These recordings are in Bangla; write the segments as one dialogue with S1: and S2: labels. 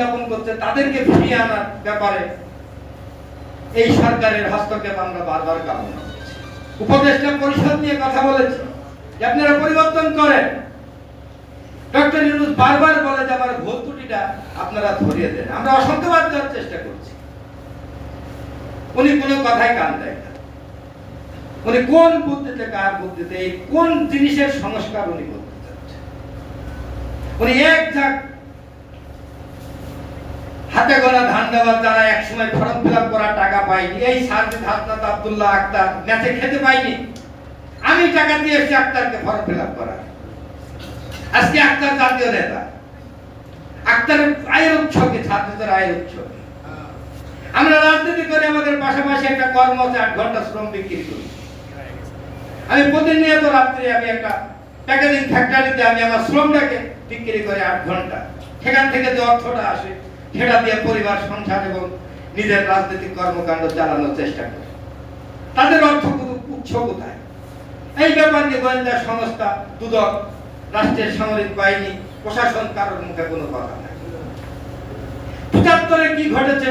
S1: যাপন করছে, তাদেরকে ফিরিয়ে আনার ব্যাপারে এই সরকারের হস্তক্ষেপ আমরা বারবার কামনা উপদেষ্টা পরিষদ নিয়ে কথা বলেছি আপনারা পরিবর্তন করেন। ডক্টর ইউনুস বারবার বলে যে আমার ভুল ত্রুটিটা আপনারা ধরিয়ে দেন। আমরা অসংখ্যবার দেওয়ার চেষ্টা করছি। উনি কোনো কথাই কান দেয় না। উনি কোন বুদ্ধিতে, কার বুদ্ধিতে কোন জিনিসের সংস্কার উনি করতে চাচ্ছেন? উনি এক ঝাঁক হাতে গোনা ধান দেওয়ার যারা একসময় ফর্ম ফিল করার টাকা পাইনি। এই সার্জিদ হাসনাত আব্দুল্লাহ আক্তার ম্যাচে খেতে পাইনি। আমি টাকা দিয়ে এসেছি আক্তারকে ফর্ম ফিল আপ করার। আজকে আক্তার জাতীয় নেতা। আক্তারের আয়ের উৎস কি? ছাত্রদের আয়ের উৎস আমরা রাজনীতি করে, আমাদের পাশাপাশি একটা কর্ম আছে, আট ঘণ্টা শ্রম বিক্রি করি। আমি প্রতিনিয়ত রাত্রে আমি একটা প্যাকেজিং ফ্যাক্টরিতে আমি আমার শ্রমটাকে বিক্রি করে আট ঘণ্টা। সেখান থেকে যে অর্থটা আসে সেটা দিয়ে পরিবার, সংসার এবং নিজের রাজনৈতিক কর্মকাণ্ড চালানোর চেষ্টা করে তাদের অর্থ উৎস কোথায়? এই ব্যাপার নিয়ে গোয়েন্দা সংস্থা, দুদক, রাষ্ট্রের সামরিক বাহিনী, প্রশাসন কারোর মুখে কোনো কথা নাই। পঁচাত্তরে কি ঘটেছে?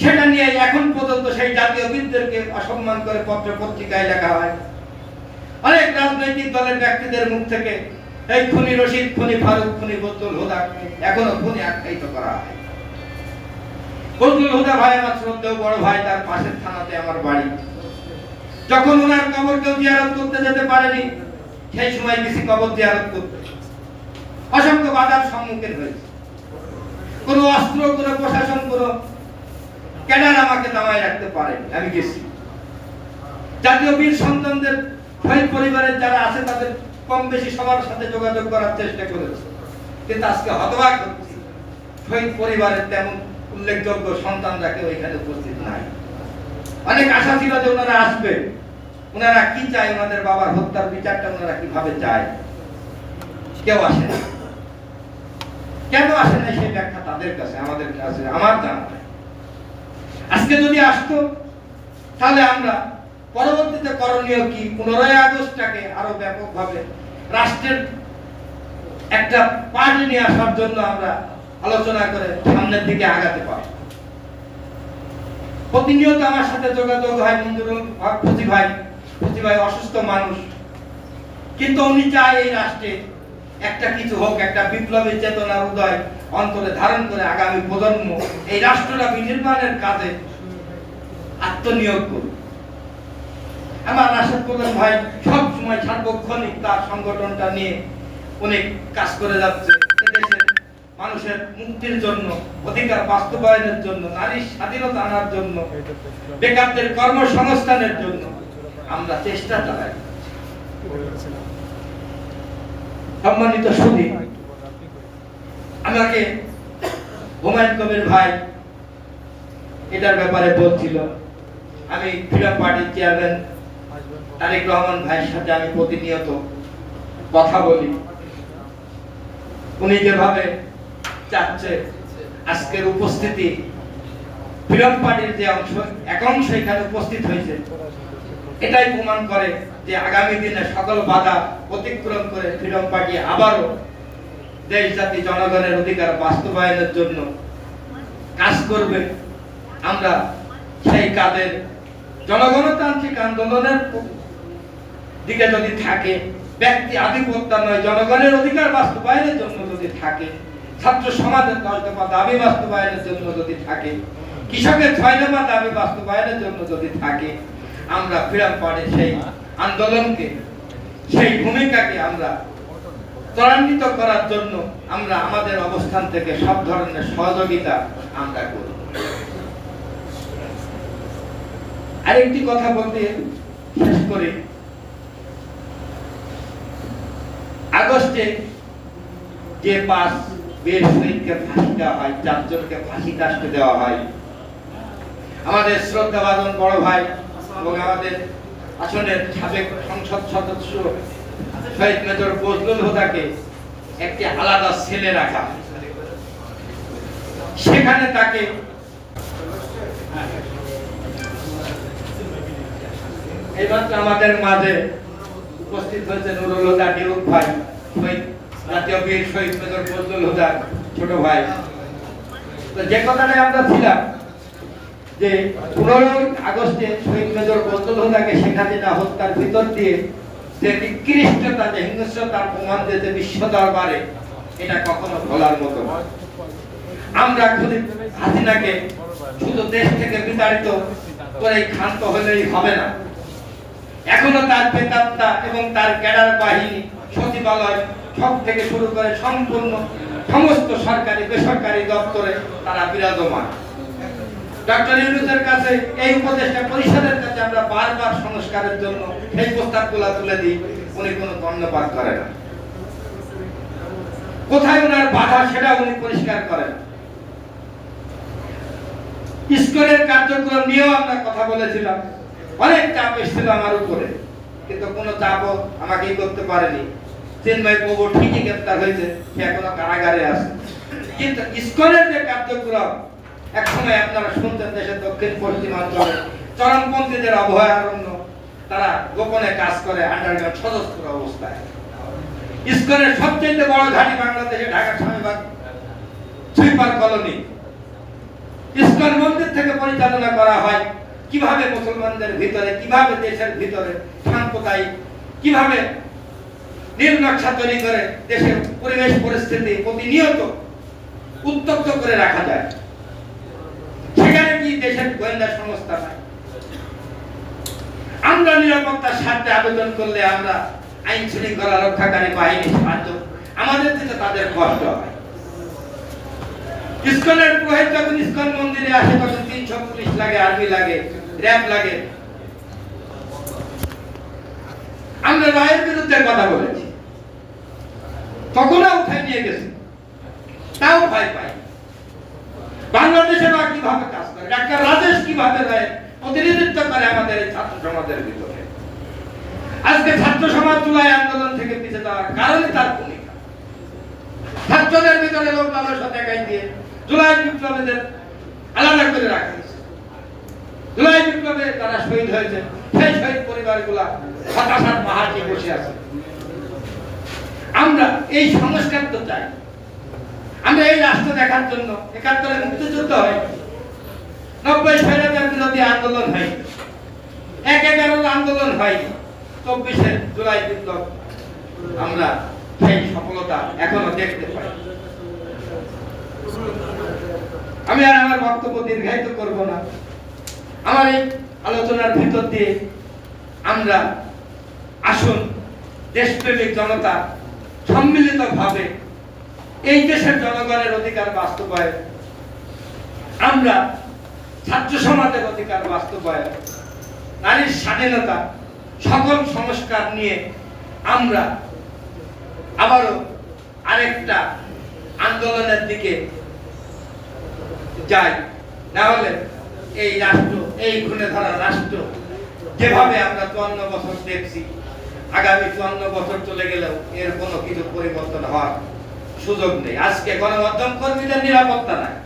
S1: সেটা নিয়ে এখন পর্যন্ত সেই জাতীয় বিদদেরকে অসম্মান করে পত্র পত্রিকায় লেখা হয়। অনেক রাজনৈতিক দলের ব্যক্তিদের মুখ থেকে এই খুনি রশিদ, খুনি ফারুক, খুনি বদুল হুদা এখনও খুনি আখ্যায়িত করা হয়। বদুল হুদা ভাই আমার শ্রদ্ধেয় বড় ভাই, তার পাশের থানাতে আমার বাড়ি। যখন ওনার কবর কেউ জিয়ারত করতে যেতে পারেনি, সেই সময় গেছি কবর জিয়ারত করতে। অসংখ্য বাধার সম্মুখীন হয়েছে। কোনো অস্ত্র, কোনো প্রশাসন, কোনো ক্যাডার আমাকে দামায় রাখতে পারেনি, আমি গেছি। জাতীয় বীর সন্তানদের শহীদ পরিবারের যারা আছে, তাদের কম বেশি সবার সাথে যোগাযোগ করার চেষ্টা করেছে। কিন্তু আজকে হতবাক হচ্ছি। শহীদ পরিবারের তেমন উল্লেখযোগ্য সন্তানরা কেউ এখানে উপস্থিত নাই। অনেক আশা ছিল যে ওনারা আসবে। ওনারা কি চায়? ওনাদের বাবার হত্যার বিচারটা ওনারা কীভাবে চায়? কেউ আসে না কেন আসে না সেই ব্যাখ্যা তাদের কাছে, আমাদের কাছে, আমার জানা আজকে যদি আসতো, তাহলে আমরা পরবর্তীতে করণীয় কি? পনেরোই আগস্টটাকে আরও ব্যাপকভাবে রাষ্ট্রের একটা পার্ট নিয়ে আসার জন্য আমরা আলোচনা করে সামনের দিকে আগাতে পারি প্রতিনিয়ত আমার সাথে যোগাযোগ হয় মঞ্জুরুল হক ফুজি ভাই ফুজি ভাই অসুস্থ মানুষ। কিন্তু উনি চায় এই রাষ্ট্রে একটা কিছু হোক, একটা বিপ্লবী চেতনার উদয় অন্তরে ধারণ করে আগামী প্রজন্ম এই রাষ্ট্রটা বিনির্মাণের কাজে আত্মনিয়োগ করুক। আমার রাশেদ প্রধান ভাই সব সময় সার্বক্ষণিক তার সংগঠনটা নিয়ে অনেক কাজ করে যাচ্ছে। এদেশের মানুষের মুক্তির জন্য, অধিকার বাস্তবায়নের জন্য, নারীর স্বাধীনতা আনার জন্য, বেকারদের কর্মসংস্থানের জন্য আমরা চেষ্টা চালাই। সম্মানিত সুদী আমাকে হুমায়ুন কবির ভাই এটার ব্যাপারে বলছিল। আমি ফ্রিডম পার্টির চেয়ারম্যান তারেক রহমান ভাইয়ের সাথে আমি প্রতিনিয়ত কথা বলি। উনি যেভাবে চাচ্ছে, আজকের উপস্থিতি ফ্রিডম পার্টির যে অংশ, এক অংশ এখানে উপস্থিত হয়েছে। এটাই প্রমাণ করে যে আগামী দিনে সকল বাধা অতিক্রম করে ফ্রিডম পার্টি আবারও দেশ, জাতি, জনগণের অধিকার বাস্তবায়নের জন্য কাজ করবে। আমরা সেই কাজের জনগণতান্ত্রিক আন্দোলনের দিকে যদি থাকে, ব্যক্তি আধিপত্য নয়, জনগণের অধিকার বাস্তবায়নের জন্য যদি থাকে, ছাত্র সমাজের দশ দফা দাবি বাস্তবায়নের জন্য যদি থাকে, কৃষকের ছয় দফা দাবি বাস্তবায়নের জন্য যদি থাকে, আমরা ফ্রিডম পার্টির সেই আন্দোলনকে, সেই ভূমিকাকে আমরা ত্বরান্বিত করার জন্য আমরা আমাদের অবস্থান থেকে সব ধরনের সহযোগিতা আমরা করব আরেকটি কথা বলতে শেষ করি আগস্টে যে পাঁচ বীর শহীদকে ফাঁসি দেওয়া হয়, চারজনকে ফাঁসি কাস্টে দেওয়া হয় আমাদের শ্রদ্ধাবাদন বড় ভাই এবং আমাদের আসনের সাবেক সংসদ সদস্য শহীদ মেজর বজলুল হুদাকে একটি আলাদা সেলে রাখা। সেখানে তাকে এইমাত্র আমাদের মাঝে উপস্থিত হয়েছে নুরুল হুদা নিরুপ ভাই, শহীদ জাতীয় বীর শহীদ মেজর ফজলুল হুদার ছোট ভাই। তো যে কথাটায় আমরা ছিলাম, যে পনেরোই আগস্টে শহীদ মেজর বন্দোলতাকে শেখ হাসিনা হত্যার ভিতর দিয়ে যে নিকৃষ্টতা, যে হিংস্রতার প্রমাণ দিয়েছে বিশ্ব দরবারে, এটা কখনো ভোলার মতো আমরা খুবই হাসিনাকে শুধু দেশ থেকে বিতাড়িত করে ক্ষান্ত হলেই হবে না। এখনও তার প্রেতাত্মা এবং তার ক্যাডার বাহিনী সচিবালয় সব থেকে শুরু করে সম্পূর্ণ সমস্ত সরকারি, বেসরকারি দপ্তরে তারা বিরাজমান। ডক্টর ইউনুসের কাছে এই পরিষদের কাছে আমরা বারবার সংস্কারের জন্য প্রস্তাবগুলো তুলে দিই, উনি কোনো কর্ণপাত করে না। কোথায় ওনার বাধা সেটা উনি পরিষ্কার করেন। ইস্কনের কার্যক্রম নিয়েও আমরা কথা বলেছিলাম। অনেক চাপ এসেছিল আমার উপরে, কিন্তু কোনো চাপও আমাকে করতে পারেনি। চিন্ময় প্রভু ঠিকই গ্রেপ্তার হয়েছে, সে এখনও কারাগারে আছে। কিন্তু ইস্কনের যে কার্যক্রম, এক সময় আপনারা শুনতেন দেশের দক্ষিণ পশ্চিমাঞ্চলে চরমপন্থীদের অভয়ারণ্য, তারা গোপনে কাজ করে আন্ডারগ্রাউন্ড সদস্য অবস্থায়। ইস্কনের সবচেয়ে বড় ঘাঁটি বাংলাদেশে Dhaka Swamibagh sweeper colony. ISKCON মন্দির থেকে পরিচালনা করা হয় কীভাবে মুসলমানদের ভিতরে, কীভাবে দেশের ভিতরে সাম্প্রদায়িক কীভাবে নীলনকশা তৈরি করে দেশের পরিবেশ পরিস্থিতি প্রতিনিয়ত উত্তপ্ত করে রাখা যায়? সেখানে কি দেশের গোয়েন্দা সংস্থা নাই? আমরা নিরাপত্তার স্বার্থে আবেদন করলে আমরা আইন শৃঙ্খলা রক্ষাকারী বাহিনী সাহায্য, আমাদের থেকে তাদের কষ্ট হয়। ইস্কনের পুরোহিত যখন ইস্কন মন্দিরে আসে, তখন তিনশো পুলিশ লাগে, আর্মি লাগে, র্যাব লাগে। আমরা রায়ের বিরুদ্ধে কথা বলেছি। তখনও উঠাই নিয়ে গেছে। তাও ভয় পাই বাংলাদেশে বা কীভাবে কাজ করে? ডাক্তার রাজেশ কীভাবে রায়ের প্রতিনিধিত্ব করে আমাদের ছাত্র সমাজের ভিতরে? আজকে ছাত্র সমাজ জুলাই আন্দোলন থেকে পিছিয়ে যাওয়ার কারণে তার ভূমিকা। ছাত্রদের ভিতরে লোক লালসা দেখাই দিয়ে জুলাই বিপ্লবীদের আলাদা করে রাখা হয়েছে। জুলাই বিপ্লবে তারা শহীদ হয়েছে। সেই শহীদ পরিবারগুলা হতাশার পাহাড়ে বসে আছে। আমরা এই সংস্কার তো চাই। আমরা এই রাষ্ট্র দেখার জন্য একাত্তরে মুক্তিযুদ্ধ হয়। নব্বই স্বৈরাচার বিরোধী আন্দোলন হয়। এক এগারোর আন্দোলন হয়। চব্বিশে জুলাই বিপ্লব আমরা সেই সফলতা এখনও দেখতে পাই। আমি আর আমার বক্তব্য দীর্ঘায়িত করব না। আমার এই আলোচনার ভিতর দিয়ে আমরা আসুন, দেশপ্রেমিক জনতা সম্মিলিতভাবে এই দেশের জনগণের অধিকার বাস্তবায়ন, আমরা ছাত্র সমাজের অধিকার বাস্তবায়ন, নারীর স্বাধীনতা, সকল সংস্কার নিয়ে আমরা আবারও আরেকটা আন্দোলনের দিকে যাই না হলে এই রাষ্ট্র, এই ঘুরে ধরা রাষ্ট্র, যেভাবে আমরা চুয়ান্ন বছর দেখছি, আগামী চুয়ান্ন বছর চলে গেলেও এর কোনো কিছু পরিবর্তন হওয়ার সুযোগ নেই। আজকে গণমাধ্যম কর্মীদের নিরাপত্তা নাই।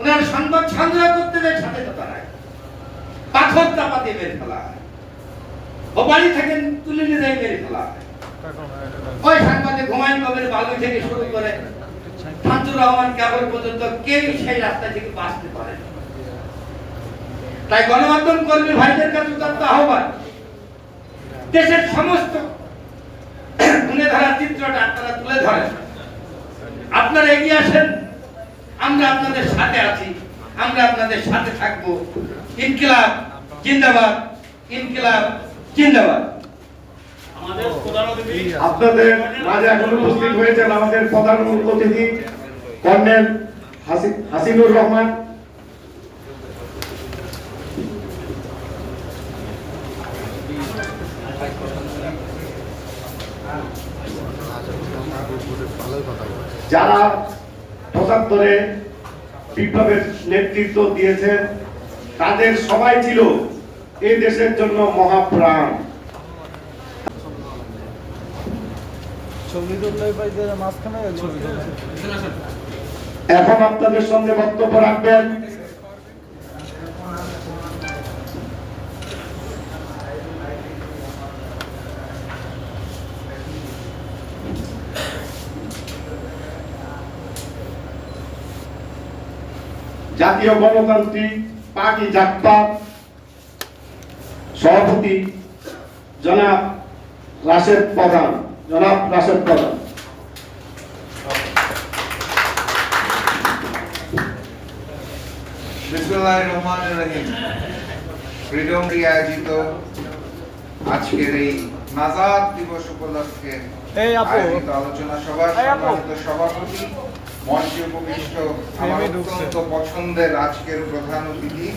S1: ওনার সংবাদ সংগ্রহ করতে যায় স্বাধীনতা নাই। পাথর চাপা দিয়ে মেরে ফেলা হয়। বাড়ি থেকে তুলে নিয়ে যায় মেরে ফেলা হয়। ওই সাংবাদিক হুমায়ুন কবির বালু থেকে শুরু করে শামসুর রহমান কেবল পর্যন্ত কেউ সেই রাস্তা থেকে বাঁচতে পারে তাই গণমাধ্যম কর্মী ভাইদের কাছে উদাত্ত আহ্বান। দেশের সমস্ত গুণে ধরা চিত্রটা আপনারা তুলে ধরেন। আপনারা এগিয়ে আসেন। আমরা আপনাদের সাথে আছি। আমরা আপনাদের সাথে থাকব। ইনকিলাব জিন্দাবাদ। ইনকিলাব জিন্দাবাদ।
S2: আমাদের প্রধান অতিথি
S3: আপনাদের মাঝে এখন উপস্থিত হয়েছেন আমাদের প্রধান অতিথি। কর্নেল হাসিনুর রহমান। যারা পঁচাত্তরে বিপ্লবের নেতৃত্ব দিয়েছেন তাদের সবাই ছিল এই দেশের জন্য মহাপ্রাণ।
S4: ছবি তুললে পাইতে মাঝখানে ছবি তুলে
S3: এখন আপনাদের সঙ্গে বক্তব্য রাখবেন। জাতীয় গণতান্ত্রিক পার্টি জাকপা সভাপতি জনাব রাশেদ প্রধান, জনাব রাশেদ প্রধান।
S5: বিসমুল্লাহির রহমানির রহিম। ফ্রিডম আয়োজিত আজকের এই নাজাদ দিবস উপলক্ষে আয়োজিত আলোচনা সভার সম্মানিত সভাপতি মঞ্চে উপবিষ্ট আমার অত্যন্ত পছন্দের আজকের প্রধান অতিথি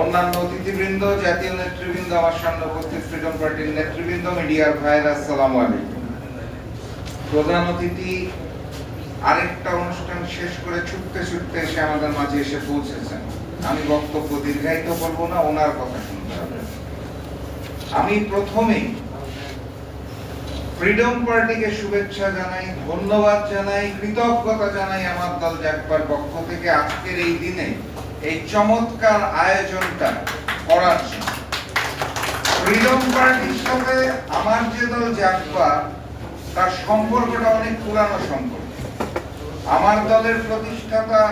S5: অন্যান্য অতিথিবৃন্দ জাতীয় নেতৃবৃন্দ আমার সামনে উপস্থিত ফ্রিডম পার্টির নেতৃবৃন্দ মিডিয়ার ভাইরা আসসালামু আলাইকুম। প্রধান অতিথি আরেকটা অনুষ্ঠান শেষ করে ছুটতে ছুটতে এসে আমাদের মাঝে এসে পৌঁছেছেন। আমি বক্তব্য দীর্ঘায়িত করব না, ওনার কথা শুনতে হবে। আমি প্রথমেই ফ্রিডম পার্টিকে শুভেচ্ছা জানাই, ধন্যবাদ জানাই, কৃতজ্ঞতা জানাই আমার দল জাকবার পক্ষ থেকে আজকের এই দিনে এই চমৎকার আয়োজনটা করার জন্য। ফ্রিডম পার্টির সাথে আমার যে দল জাকবা তার সম্পর্কটা অনেক পুরানো সম্পর্ক। আমার দলের প্রতিষ্ঠাতা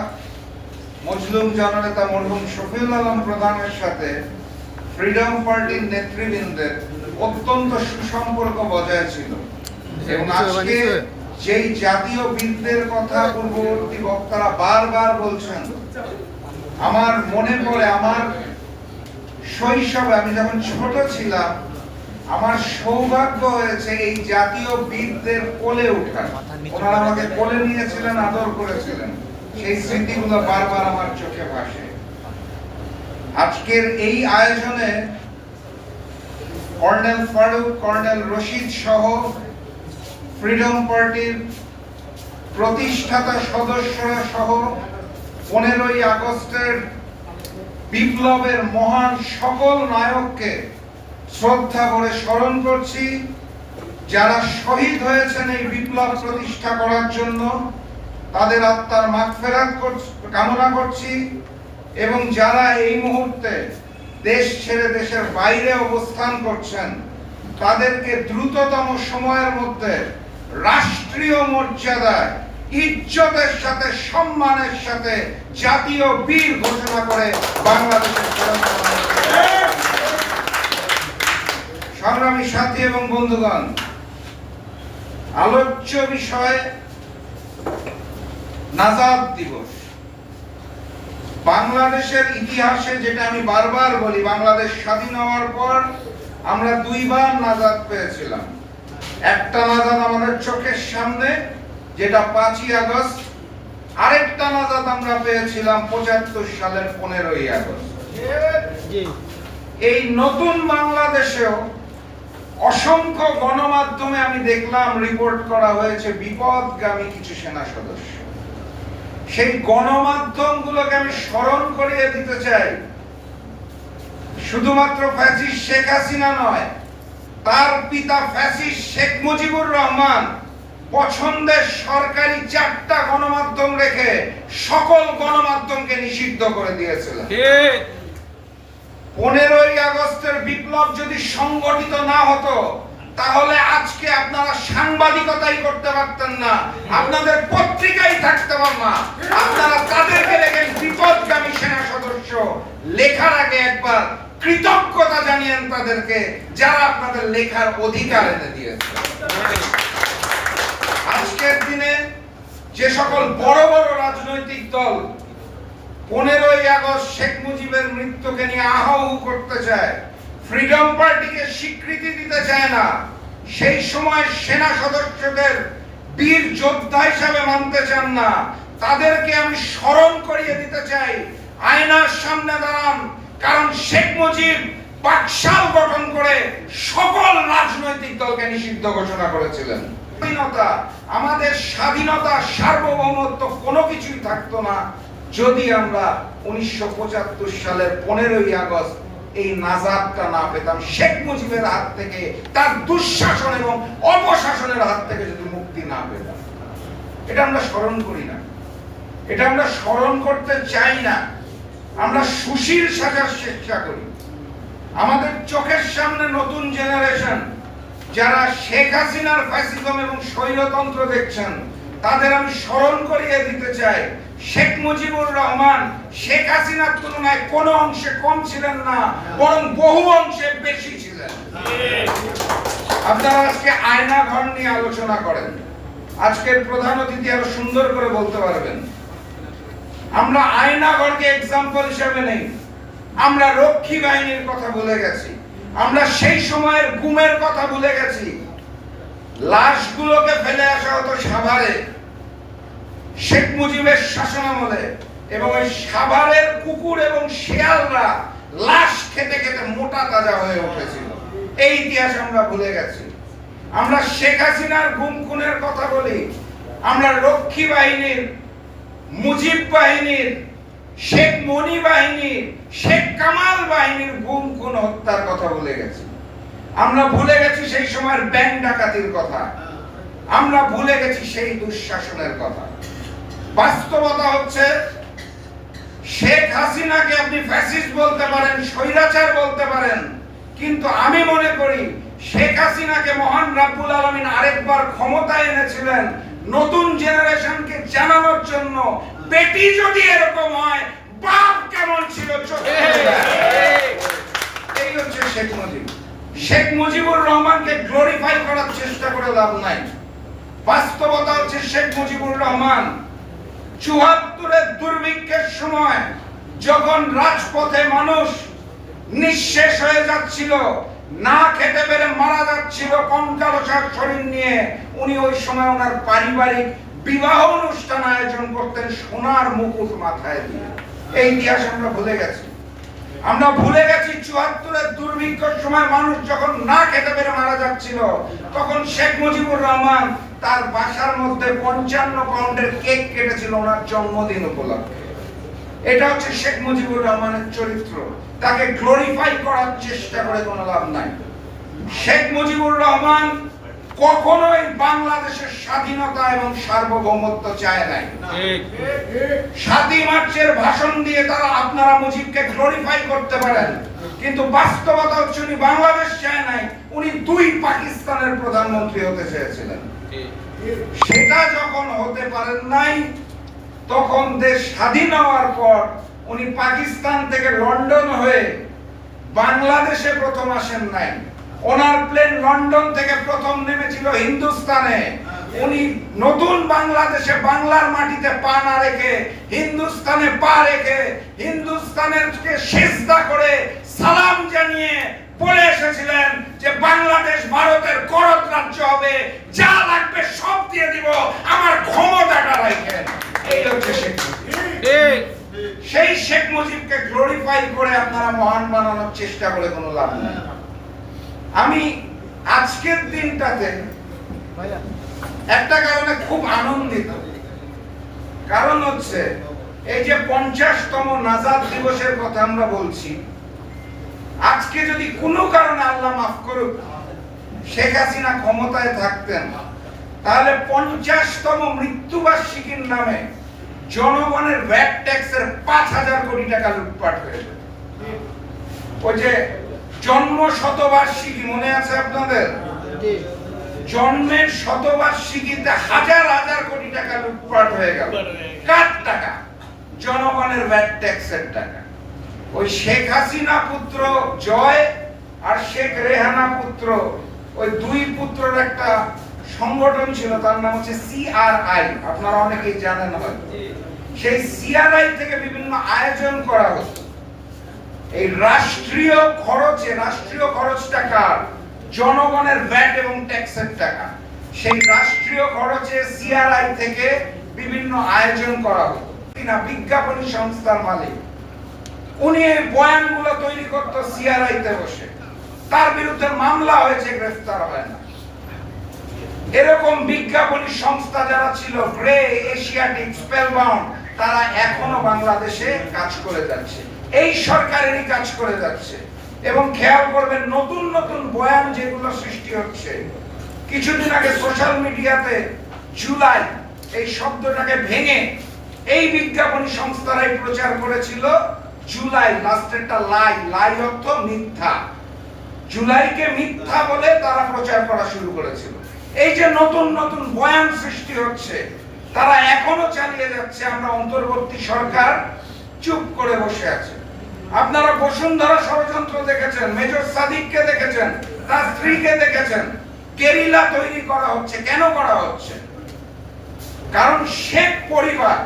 S5: মজলুম জননেতা মরহুম শফিউল আলম প্রধানের সাথে ফ্রিডম পার্টির নেতৃবৃন্দের অত্যন্ত সুসম্পর্ক বজায় ছিল। এবং আজকে যেই জাতীয় বীরদের কথা পূর্ববর্তী বক্তারা বারবার বলছেন আমার মনে পড়ে আমার শৈশবে আমি যখন ছোট ছিলাম আমার সৌভাগ্য হয়েছে এই জাতীয় বীরদের কোলে ওঠার। ওনারা আমাকে কোলে নিয়েছিলেন, আদর করেছিলেন। সেই স্মৃতিগুলো বারবার আমার চোখে ভাসে। আজকের এই আয়োজনে কর্নেল ফারুক, কর্নেল রশিদ সহ ফ্রিডম পার্টির প্রতিষ্ঠাতা সদস্যরা সহ পনেরোই আগস্টের বিপ্লবের মহান সকল নায়ককে শ্রদ্ধা করে স্মরণ করছি, যারা শহীদ হয়েছেন এই বিপ্লব প্রতিষ্ঠা করার জন্য, তাদের আত্মার মাগফেরাত কামনা করছি, এবং যারা এই মুহূর্তে দেশ ছেড়ে দেশের বাইরে অবস্থান করছেন, তাদেরকে দ্রুততম সময়ের মধ্যে রাষ্ট্রীয় মর্যাদায় ইজ্জতের সাথে, সম্মানের সাথে জাতীয় বীর ঘোষণা করে বাংলাদেশের। সংগ্রামী সাথী এবং বন্ধুগণ আলোচ্য বিষয় নাজাদ দিবস। বাংলাদেশের ইতিহাসে যেটা আমি বারবার বলি বাংলাদেশ স্বাধীন হওয়ার পর আমরা দুইবার নাজাদ পেয়েছিলাম। একটা নাজাদ আমাদের চোখের সামনে যেটা পাঁচই আগস্ট। আরেকটা নাজাদ আমরা পেয়েছিলাম পঁচাত্তর সালের পনেরোই আগস্ট। এই নতুন বাংলাদেশেও অসংখ্য গণমাধ্যমে আমি দেখলাম রিপোর্ট করা হয়েছে, বিপদগামী কিছু সেনা সদস্য। সেই গণমাধ্যমগুলোকে আমি স্মরণ করিয়ে দিতে চাই। শুধুমাত্র ফ্যাসিস্ট শেখ হাসিনা নয়, তার পিতা ফ্যাসিস্ট শেখ মুজিবুর রহমান পছন্দের সরকারি চারটা গণমাধ্যম রেখে সকল গণমাধ্যমকে নিষিদ্ধ করে দিয়েছিলেন। পনেরোই আগস্টের বিপ্লব যদি সংগঠিত না হতো, তাহলে আজকে আপনারা সাংবাদিকতাই করতে পারতেন না। আপনাদের পত্রিকাই থাকতে পার না। আপনারা তাদেরকে লেখেন বিপদগামী সেনা সদস্য। লেখার আগে একবার কৃতজ্ঞতা জানিয়েন তাদেরকে, যারা আপনাদের লেখার অধিকার এনে দিয়েছে। আজকের দিনে যে সকল বড় বড় রাজনৈতিক দল পনেরোই আগস্ট শেখ মুজিবের মৃত্যুকে নিয়ে আহু করতে চায়। ফ্রিডম পার্টিকে স্বীকৃতি দিতে চায় না। সেই সময় সেনা সদস্যদের বীর যোদ্ধা হিসাবে মানতে চান না। তাদেরকে আমি স্মরণ করিয়ে দিতে চাই। আয়নার সামনে দাঁড়ান, কারণ শেখ মুজিব বাকশাল গঠন করে সকল রাজনৈতিক দলকে নিষিদ্ধ ঘোষণা করেছিলেন। স্বাধীনতা, আমাদের স্বাধীনতা, সার্বভৌমত্ব কোনো কিছুই থাকতো না। যদি আমরা উনিশশো পঁচাত্তর সালের পনেরোই আগস্ট এই নাজাদটা না পেতাম, শেখ মুজিবের হাত থেকে, তার দুঃশাসন এবং অপশাসনের হাত থেকে যদি মুক্তি না পেতাম, এটা আমরা স্মরণ করি না। এটা আমরা স্মরণ করতে চাই না। আমরা সুশীল সাজার চেষ্টা করি। আমাদের চোখের সামনে নতুন জেনারেশন, যারা শেখ হাসিনার ফ্যাসিজম এবং স্বৈরতন্ত্র দেখছেন, তাদের আমি স্মরণ করিয়ে দিতে চাই শেখ মুজিবুর রহমান, শেখ হাসিনার তুলনায় কোনো অংশে কম ছিলেন না, বরং বহু অংশে বেশি ছিলেন। আপনারা আজকে আয়না ঘর নিয়ে আলোচনা করেন। আজকের প্রধান অতিথি আরও সুন্দর করে বলতে পারবেন। আমরা আয়না ঘরকে এক্সাম্পল হিসেবে নেই। আমরা রক্ষী বাহিনীর কথা ভুলে গেছি। আমরা সেই সময়ের গুমের কথা ভুলে গেছি। লাশগুলোকে ফেলে আসা হতো সাভারে। শেখ মুজিবের শাসনামলে এবং ওই সাভারের কুকুর এবং শিয়ালরা লাশ খেতে খেতে মোটা তাজা হয়ে উঠেছিল। এই ইতিহাস আমরা ভুলে গেছি। আমরা শেখ হাসিনার গুম খুনের কথা বলি। আমরা রক্ষী বাহিনীর, মুজিব বাহিনীর, শেখ মনি বাহিনীর, শেখ কামাল বাহিনীর গুম খুন হত্যার কথা ভুলে গেছি। আমরা ভুলে গেছি সেই সময়ের ব্যাংক ডাকাতির কথা। আমরা ভুলে গেছি সেই দুঃশাসনের কথা। বাস্তবতা হচ্ছে, শেখ হাসিনাকে আপনি ফ্যাসিস্ট বলতে পারেন, স্বৈরাচার বলতে পারেন, কিন্তু আমি মনে করি শেখ হাসিনাকে মহান রাব্বুল আলামিন আরেকবার ক্ষমতায় এনেছিলেন, নতুন জেনারেশনকে জানানোর জন্য। বেটি যদি এরকম হয়, বাপ কেমন ছিল এই হচ্ছে শেখ মুজিব। শেখ মুজিবুর রহমানকে গ্লোরিফাই করার চেষ্টা করে লাভ নাই। বাস্তবতা হচ্ছে শেখ মুজিবুর রহমান। চুয়াত্তরের দুর্ভিক্ষের সময় যখন রাজপথে মানুষ নিঃশেষ হয়ে যাচ্ছিল, না খেতে পেরে মারা যাচ্ছিল শরীর নিয়ে, উনি ওই সময় ওনার পারিবারিক বিবাহ অনুষ্ঠান আয়োজন করতেন সোনার মুকুট মাথায় দিয়ে। এই ইতিহাস আমরা ভুলে গেছি। আমরা ভুলে গেছি চুয়াত্তরের দুর্ভিক্ষের সময় মানুষ যখন না খেতে পেরে মারা যাচ্ছিল, তখন শেখ মুজিবুর রহমান তার বাসার মধ্যে পঞ্চান্ন পাউন্ডের কেক কেটেছিল ওনার জন্মদিন উপলক্ষে। এটা হচ্ছে শেখ মুজিবুর রহমানের চরিত্র। তাকে গ্লোরিফাই করার চেষ্টা করে কোনো লাভ নাই। শেখ মুজিবুর রহমান কখনোই বাংলাদেশের স্বাধীনতা এবং সার্বভৌমত্ব চায় নাই। সাতই মার্চের ভাষণ দিয়ে তারা আপনারা মুজিবকে গ্লোরিফাই করতে পারেন। কিন্তু বাস্তবতা হচ্ছে উনি বাংলাদেশ চায় নাই উনি দুই পাকিস্তানের প্রধানমন্ত্রী হতে চেয়েছিলেন। সেটা যখন হতে পারেন নাই, তখন দেশ স্বাধীন হওয়ার পর উনি পাকিস্তান থেকে লন্ডন হয়ে বাংলাদেশে প্রথম আসেন নাই। ওনার প্লেন লন্ডন থেকে প্রথম নেমেছিল হিন্দুস্তানে। উনি নতুন বাংলাদেশে বাংলার মাটিতে পা না রেখে হিন্দুস্তানে পা রেখে হিন্দুস্তানের সেজদা করে সালাম জানিয়ে বলে এসেছিলেন যে বাংলাদেশ ভারতের করত রাজ্য হবে যা লাগবে সব দিয়ে দিব আমার ক্ষমতাটা রাখেন এই হচ্ছে শেখ সেই শেখ মুজিবকে গ্লোরিফাই করে আপনারা মহান বানানোর চেষ্টা করে কোনো লাভ নেই। আমি আজকের দিনটাতে একটা কারণে খুব আনন্দিত। কারণ হচ্ছে এই যে পঞ্চাশতম নাজাদ দিবসের কথা আমরা বলছি আজকে যদি কোনো কারণে আল্লাহ মাফ করুক শেখ হাসিনা ক্ষমতায় থাকতেন তাহলে পঞ্চাশতম মৃত্যুবার্ষিকীর নামে জনগণের ভ্যাট ট্যাক্সের পাঁচ হাজার কোটি টাকা লুটপাট হয়ে যেত ওই যে জন্ম শতবার্ষিকী মনে আছে আপনাদের? জন্মের শতবার্ষিকীতে হাজার হাজার কোটি টাকা লুটপাট হয়ে গেল। কার টাকা? জনগণের ভ্যাট ট্যাক্সের টাকা। ওই শেখ হাসিনা পুত্র জয় আর শেখ রেহানা পুত্র। ওই দুই পুত্রের একটা সংগঠন ছিল তার নাম হচ্ছে সিআরআই। আপনারা অনেকেই জানেন হয়তো। সেই সিআরআই থেকে বিভিন্ন আয়োজন করা হতো। এই রাষ্ট্রীয় খরচে রাষ্ট্রীয় খরচ কার? জনগণের ভ্যাট এবং ট্যাক্সের টাকা। সেই রাষ্ট্রীয় খরচে সিআরআই থেকে বিভিন্ন আয়োজন করা হতো। কিনা বিজ্ঞাপনী সংস্থার মালিক। উনি এই বয়ানগুলো তৈরি করতো সিআরআই তে বসে। তার বিরুদ্ধে মামলা হয়েছে, গ্রেফতার হয় না। এরকম বিজ্ঞাপনী সংস্থা যারা ছিল, গ্রে, এশিয়াটিক, স্পেলবাউন্ড, তারা এখনও বাংলাদেশে কাজ করে যাচ্ছে। এই সরকারেরই কাজ করে যাচ্ছে। এবং খেয়াল করবেন, নতুন নতুন বয়ান যেগুলো সৃষ্টি হচ্ছে, কিছুদিন আগে সোশ্যাল মিডিয়াতে জুলাই, এই শব্দটাকে ভেঙে এই বিজ্ঞাপনী সংস্থারাই প্রচার করেছিল। জুলাই লাস্টেরটা লাই। লাই অর্থ মিথ্যা। জুলাইকে মিথ্যা বলে তারা প্রচার করা শুরু করেছিল। এই যে নতুন নতুন বয়ান সৃষ্টি হচ্ছে, তারা এখনও চালিয়ে যাচ্ছে। আমরা অন্তর্বর্তী সরকার চুপ করে বসে আছে। আপনারা বসুন্ধরা ষড়যন্ত্র দেখেছেন, মেজর সাদিককে দেখেছেন, তার স্ত্রীকে দেখেছেন। কেরিলা তৈরি করা হচ্ছে। কেন করা হচ্ছে? কারণ শেখ পরিবার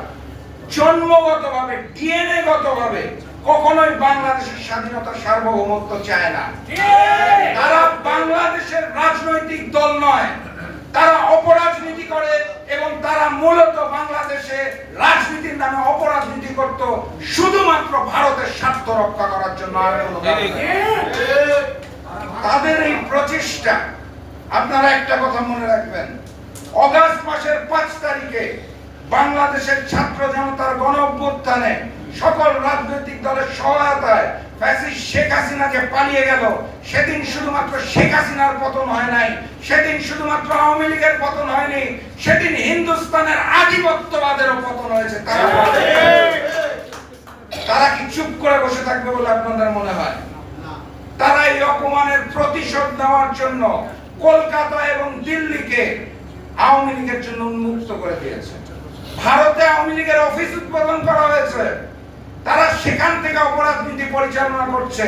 S5: জন্মগতভাবে ডিএনএ গতভাবে কখনোই বাংলাদেশের স্বাধীনতা সার্বভৌমত্ব চায় না। তারা বাংলাদেশের রাজনৈতিক দল নয়। তারা অপরাজনীতি করে এবং তারা মূলত বাংলাদেশে রাজনীতির নামে অপরাজনীতি করত শুধুমাত্র ভারতের স্বার্থ রক্ষা করার জন্য। তাদের এই প্রচেষ্টা আপনারা একটা কথা মনে রাখবেন অগাস্ট মাসের পাঁচ তারিখে বাংলাদেশের ছাত্র জনতার গণ অভ্যুত্থানে সকল রাজনৈতিক দলের সহায়তায় ফ্যাসিস্ট শেখ হাসিনা যে পালিয়ে গেল। সেদিন শুধুমাত্র শেখ হাসিনার পতন হয় নাই সেদিন শুধুমাত্র আওয়ামী লীগের পতন হয়নি সেদিন হিন্দুস্তানের আধিপত্যবাদেরও পতন হয়েছে তারা তারা কি চুপ করে বসে থাকবে বলে আপনাদের মনে হয়? তারা এই অপমানের প্রতিশোধ নেওয়ার জন্য কলকাতা এবং দিল্লিকে আওয়ামী লীগের জন্য উন্মুক্ত করে দিয়েছে। ভারতে আওয়ামী লীগের অফিস উদ্বোধন করা হয়েছে। তারা সেখান থেকে অপরাধনীতি পরিচালনা করছে।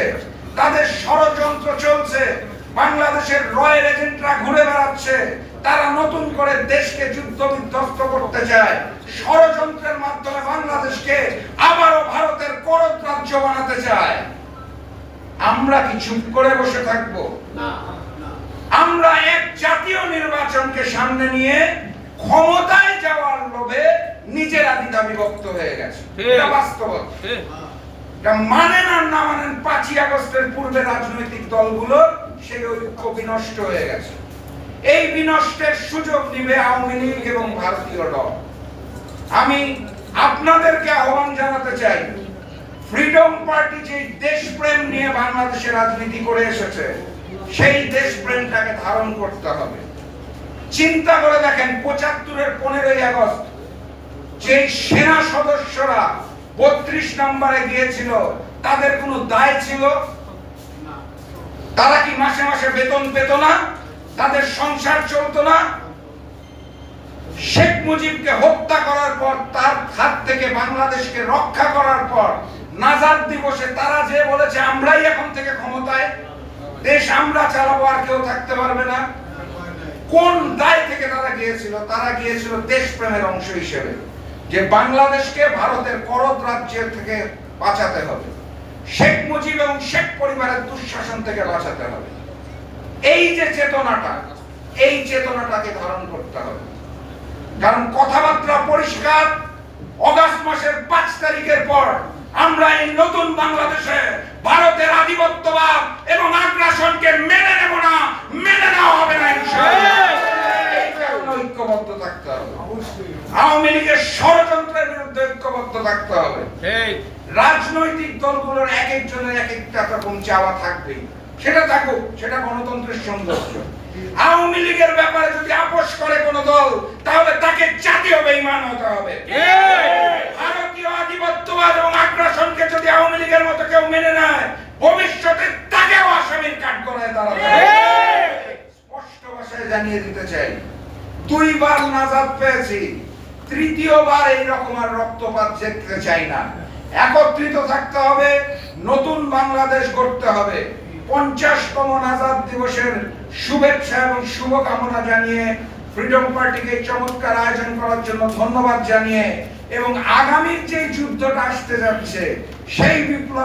S5: তাদের ষড়যন্ত্র চলছে। বাংলাদেশের রয়্যাল এজেন্টরা ঘুরে বেড়াচ্ছে। তারা নতুন করে দেশকে যুদ্ধ বিধ্বস্ত করতে চায়। ষড়যন্ত্রের মাধ্যমে বাংলাদেশকে আবারও ভারতের করদ রাজ্য বানাতে চায়। আমরা কি চুপ করে বসে থাকব? আমরা এক জাতীয় নির্বাচনকে সামনে নিয়ে ক্ষমতায় যাওয়ার লোভে নিজেরা দ্বিধা বিভক্ত হয়ে গেছে। এটা বাস্তবতা এটা মানেন আর না মানেন পাঁচই আগস্টের পূর্বে রাজনৈতিক সেই ঐক্য বিনষ্ট হয়ে গেছে। এই বিনষ্টের সুযোগ নিবে আওয়ামী লীগ এবং ভারতীয় দল। আমি আপনাদেরকে আহ্বান জানাতে চাই ফ্রিডম পার্টি যে দেশপ্রেম নিয়ে বাংলাদেশে রাজনীতি করে এসেছে সেই দেশপ্রেমটাকে ধারণ করতে হবে। চিন্তা করে দেখেন পঁচাত্তরের পনেরোই আগস্ট যে সেনা সদস্যরা বত্রিশ নম্বরে গিয়েছিল, তাদের কোনো দায় ছিল? তারা কি মাসে মাসে বেতন পেত না? তাদের সংসার চলতো না? শেখ মুজিবকে হত্যা করার পর, তার হাত থেকে বাংলাদেশকে রক্ষা করার পর, নাজাদ দিবসে তারা যে বলেছে, আমরাই এখন থেকে ক্ষমতায়। দেশ আমরা চালাবো, আর কেউ থাকতে পারবে না। কোন দায় থেকে তারা গিয়েছিল? তারা গিয়েছিল দেশপ্রেমের অংশ হিসেবে। যে বাংলাদেশকে ভারতের করদ রাজ্যের থেকে বাঁচাতে হবে শেখ মুজিব এবং শেখ পরিবারের দুঃশাসন থেকে বাঁচাতে হবে। এই যে চেতনাটা এই চেতনাটাকে ধারণ করতে হবে। কারণ কথাবার্তা পরিষ্কার অগাস্ট মাসের পাঁচ তারিখের পর আমরা এই নতুন বাংলাদেশে ভারতের আধিপত্যবাদ এবং আগ্রাসনকে মেনে নেব না মেনে নেওয়া হবে না কারণে ঐক্যবদ্ধ থাকতে হবে। আওয়ামী লীগের ষড়যন্ত্রের বিরুদ্ধে ঐক্যবদ্ধ থাকতে হবে। রাজনৈতিক দলগুলোর এক একজনের এক একটা রকম চাওয়া থাকবেই সেটা থাকুক সেটা গণতন্ত্রের সৌন্দর্য। আওয়ামী লীগের ব্যাপারে যদি আপোষ করে কোন দল তাহলে তাকে জাতীয় বেঈমান হতে হবে। ভারতীয় আধিপত্যবাদ এবং আগ্রাসনকে যদি আওয়ামী লীগের মতো কেউ মেনে নেয় ভবিষ্যতে তাকেও আসামির কাঠ করায় তারা স্পষ্ট ভাষায় জানিয়ে দিতে চাই দুইবার নাজাদ পেয়েছি। তৃতীয়বার এই রকম আর রক্তপাত দেখতে চাই না। একত্রিত থাকতে হবে, নতুন বাংলাদেশ গড়তে হবে। পঞ্চাশতম নাজাদ দিবসের শুভেচ্ছা এবং শুভকামনা জানিয়ে ফ্রিডম পার্টিকে চমৎকার আয়োজন করার জন্য ধন্যবাদ জানিয়ে এবং আগামীর যে যুদ্ধটা আসতে যাচ্ছে, সেই বিপ্লব